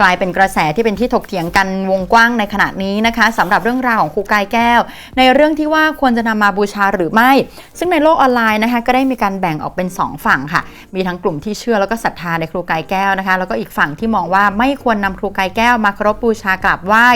กลายเป็นกระแสที่เป็นที่ถกเถียงกันวงกว้างในขณะนี้นะคะสำหรับเรื่องราวของครูกายแก้ว ในเรื่องที่ว่าควรจะนำมาบูชาหรือไม่ ซึ่งในโลกออนไลน์นะคะก็ได้มีการแบ่งออกเป็น 2 ฝั่งค่ะ มีทั้งกลุ่มที่เชื่อแล้วก็ศรัทธาในครูกายแก้วนะคะแล้วก็อีกฝั่งที่มองว่าไม่ควรนำครูกายแก้วมาเคารพบูชากราบไหว้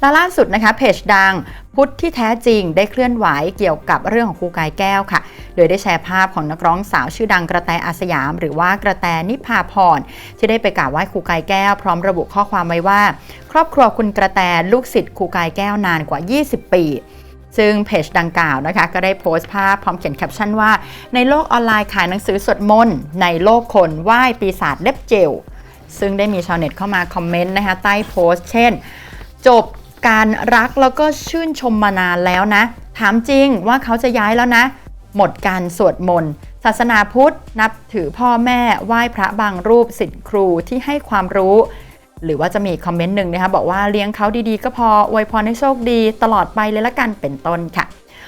และล่าสุดนะคะเพจดังพุทธที่แท้จริงได้เคลื่อนไหวเกี่ยวกับเรื่องของครูกายแก้วค่ะ โดยได้แชร์ภาพของนักร้องสาวชื่อดังกระแตอาสยาม หรือว่ากระแตนิพาพรที่ได้ไปกราบไหว้ครูกายแก้วพร้อมระบุข้อความไว้ว่า ครอบครัวคุณกระแตลูกศิษย์ครูกายแก้วนานกว่า 20 ปีซึ่งเพจดังกล่าวนะคะก็ได้โพสต์ภาพพร้อมเขียนแคปชั่นว่า ในโลกออนไลน์ขายหนังสือสวดมนต์ในโลกคนไหว้ปีศาจเล็บเจล ซึ่งได้มีชาวเน็ตเข้ามาคอมเมนต์นะคะใต้โพสต์ เช่น จบการรักแล้วก็ชื่นชมมานานแล้วนะ ถามจริงว่าเขาจะย้ายแล้วนะ หมดการสวดมนต์ ศาสนาพุทธ นับถือพ่อแม่ไหว้พระบางรูปสิทธิ์ครูที่ให้ความรู้ หรือว่าจะมีคอมเมนต์หนึ่งนะคะบอกว่าเลี้ยงเขาดีๆ ก็พออวยพรให้โชคดีตลอดไปเลยละกันเป็นต้นค่ะ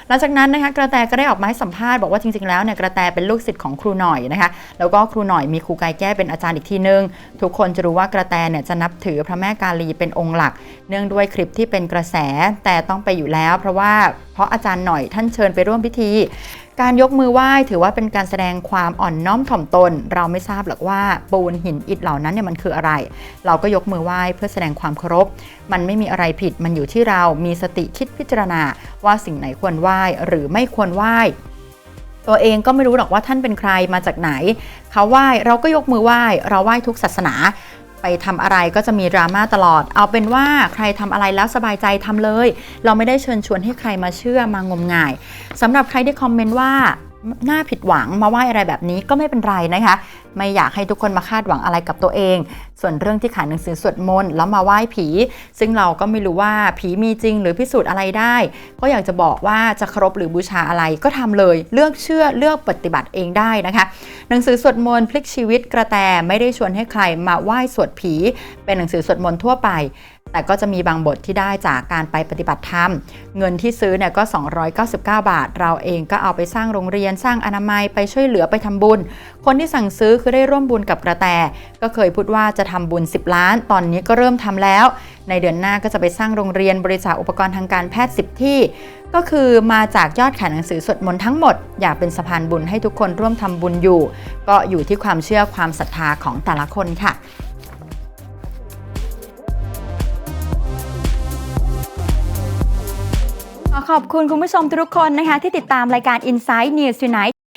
หลังจากนั้นนะคะกระแตก็ได้ออกมาให้สัมภาษณ์บอกว่าจริงๆแล้วเนี่ยกระแตเป็นลูกศิษย์ของครูหน่อยนะคะแล้วก็ครูหน่อยมีครูกายแก้เป็นอาจารย์อีกทีนึง ทุกคนจะรู้ว่ากระแตเนี่ยจะนับถือพระแม่กาลีเป็นองค์หลัก เนื่องด้วยคลิปที่เป็นกระแสแต่ต้องไปอยู่แล้ว เพราะว่าเพราะอาจารย์หน่อยท่านเชิญไปร่วมพิธี การยกมือไหว้ถือว่าเป็นการแสดงความอ่อนน้อมถ่อมตน เราไม่ทราบหรอกว่าปูนหินอิฐเหล่านั้นเนี่ยมันคืออะไร เราก็ยกมือไหว้เพื่อแสดงความเคารพ มันไม่มีอะไรผิดมันอยู่ที่เรามีสติคิดพิจารณา ว่าสิ่งไหนควรไหว้หรือไม่ควรไหว้ตัวเองก็ไม่รู้หรอกว่าท่านเป็นใครมาจากไหน เขาไหว้เราก็ยกมือไหว้ เราไหว้ทุกศาสนา ไปทำอะไรก็จะมีดราม่าตลอด เอาเป็นว่าใครทำอะไรแล้วสบายใจทำเลย เราไม่ได้เชิญชวนให้ใครมาเชื่อมางมงายสำหรับใครที่คอมเมนต์ว่าหน้าผิดหวังมาไหว้อะไรแบบนี้ก็ไม่เป็นไรนะคะ ไม่อยากให้ทุกคนมาคาดหวังอะไรกับตัวเอง ส่วนเรื่องที่ขายหนังสือสวดมนต์แล้วมาไหว้ผี ซึ่งเราก็ไม่รู้ว่าผีมีจริงหรือพิสูจน์อะไรได้ ก็อยากจะบอกว่าจะเคารพหรือบูชาอะไรก็ทำเลย เลือกเชื่อเลือกปฏิบัติเองได้นะคะ หนังสือสวดมนต์พลิกชีวิตกระแตไม่ได้ชวนให้ใครมาไหว้สวดผี เป็นหนังสือสวดมนต์ทั่วไปแต่ก็จะมีบางบทที่ได้จากการไปปฏิบัติธรรม เงินที่ซื้อเนี่ยก็ 299 บาท เราเองก็เอาไปสร้างโรงเรียนสร้างอนามัยไปช่วยเหลือไปทำบุญ คนที่สั่งซื้อคือได้ร่วมบุญกับกระแต ก็เคยพูดว่าจะทำบุญ 10 ล้าน ตอนนี้ก็เริ่มทำแล้ว ในเดือนหน้าก็จะไปสร้างโรงเรียนบริจาคอุปกรณ์ทางการแพทย์ 10 ที่ ก็คือมาจากยอดขายหนังสือสวดมนต์ทั้งหมด อยากเป็นสะพานบุญให้ทุกคนร่วมทำบุญอยู่ ก็อยู่ที่ความเชื่อความศรัทธาของแต่ละคนค่ะขอขอบคุณคุณผู้ชมทุกคนนะคะ ที่ติดตามรายการ Inside News Tonight